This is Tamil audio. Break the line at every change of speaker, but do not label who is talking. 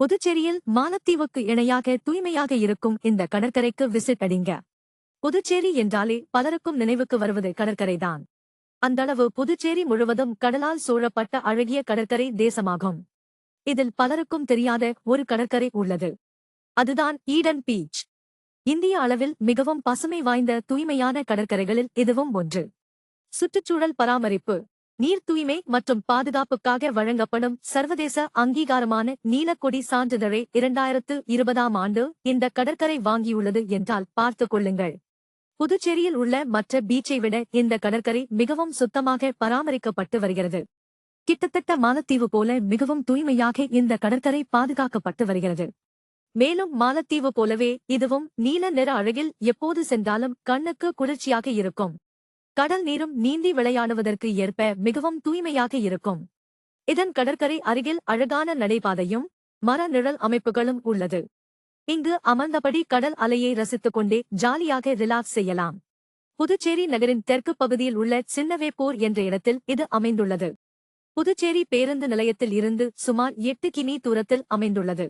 புதுச்சேரியில் மாலத்தீவுக்கு இணையாக தூய்மையாக இருக்கும் இந்த கடற்கரைக்கு விசிட் அடிங்க. புதுச்சேரி என்றாலே பலருக்கும் நினைவுக்கு வருவது கடற்கரைதான். அந்தளவு புதுச்சேரி முழுவதும் கடலால் சூழப்பட்ட அழகிய கடற்கரை தேசமாகும். இதில் பலருக்கும் தெரியாத ஒரு கடற்கரை உள்ளது. அதுதான் ஈடன் பீச். இந்திய அளவில் மிகவும் பசுமை வாய்ந்த தூய்மையான கடற்கரைகளில் இதுவும் ஒன்று. சுற்றுச்சூழல் பராமரிப்பு. நீர் தூய்மை மற்றும் பாதுகாப்புக்காக வழங்கப்படும் சர்வதேச அங்கீகாரமான நீலக்கொடி சான்றிதழை இரண்டாயிரத்து இருபதாம் ஆண்டு இந்த கடற்கரை வாங்கியுள்ளது என்றால் பார்த்துக் கொள்ளுங்கள். புதுச்சேரியில் உள்ள மற்ற பீச்சை விட இந்த கடற்கரை மிகவும் சுத்தமாக பராமரிக்கப்பட்டு வருகிறது. கிட்டத்தட்ட மாலத்தீவு போல மிகவும் தூய்மையாக இந்த கடற்கரை பாதுகாக்கப்பட்டு வருகிறது. மேலும் மாலத்தீவு போலவே இதுவும் நீல நிற அழகில் எப்போது சென்றாலும் கண்ணுக்கு குளிர்ச்சியாக இருக்கும். கடல் நீரும் நீந்தி விளையாடுவதற்கு ஏற்ப மிகவும் தூய்மையாக இருக்கும். இதன் கடற்கரை அருகில் அழகான நடைபாதையும் மர நிழல் அமைப்புகளும் உள்ளது. இங்கு அமர்ந்தபடி கடல் அலையை ரசித்துக் கொண்டே ஜாலியாக ரிலாக்ஸ் செய்யலாம். புதுச்சேரி நகரின் தெற்கு பகுதியில் உள்ள சின்னவேப்பூர் என்ற இடத்தில் இது அமைந்துள்ளது. புதுச்சேரி பேருந்து நிலையத்தில் இருந்து சுமார் எட்டு கிமீ தூரத்தில் அமைந்துள்ளது.